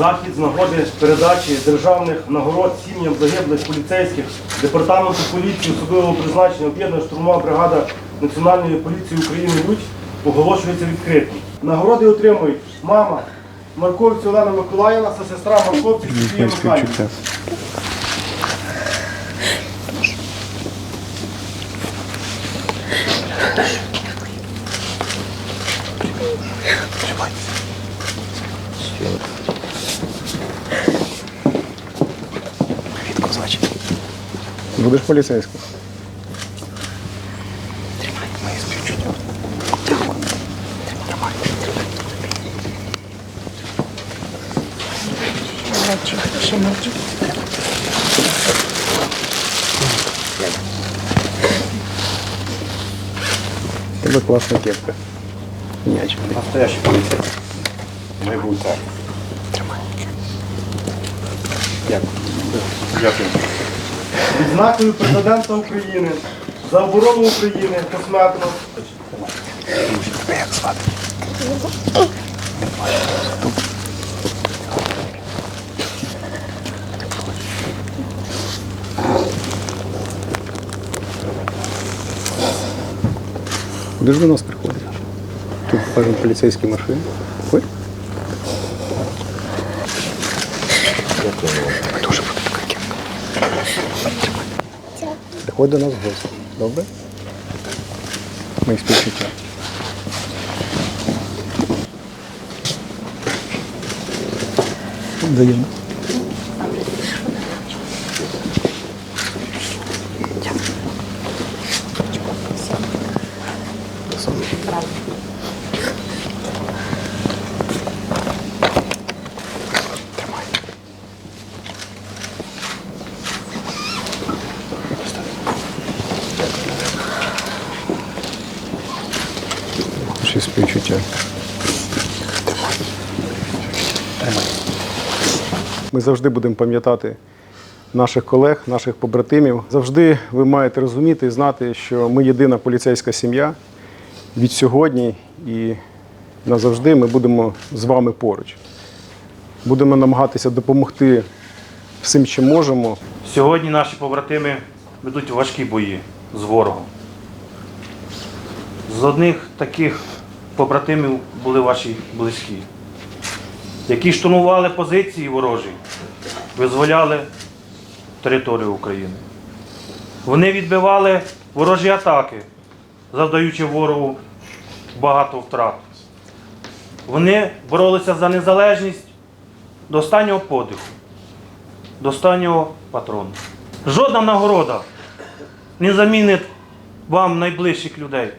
захід з нагоди передачі державних нагород сім'ям загиблих поліцейських департаменту поліції особливого призначення об'єднана штурмова бригада Національної поліції України Людь оголошується відкритим. Нагороди отримують мама Марковці Олена Миколаївна та сестра Марковці Сергія Михайлівна. Будеш поліцейським? Мовчи, ще мовчи. У Тебе класна кепка. М'яч. Настоящий поліцейський. Майбутнє. Дякую. Дякую. Відзнакою президента України за оборону України посмертно? Куди ж до нас приходиш? Тут покажемо поліцейські машини. Ой. Кепка. Приходь до нас в гості. Добре? Ми співчуття. Даємо. Наші співчуття. Ми завжди будемо пам'ятати наших колег, наших побратимів. Завжди ви маєте розуміти і знати, що ми єдина поліцейська сім'я від сьогодні і назавжди ми будемо з вами поруч. Будемо намагатися допомогти всім, чим можемо. Сьогодні наші побратими ведуть важкі бої з ворогом. З одних таких побратимів були ваші близькі, які штурмували позиції ворожі, визволяли територію України. Вони відбивали ворожі атаки, завдаючи ворогу багато втрат. Вони боролися за незалежність до останнього подиху до останнього патрона. Жодна нагорода не замінить вам найближчих людей.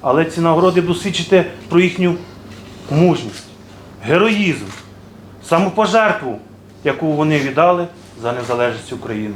Але ці нагороди будуть свідчити про їхню мужність, героїзм, самопожертву, яку вони віддали за незалежність України.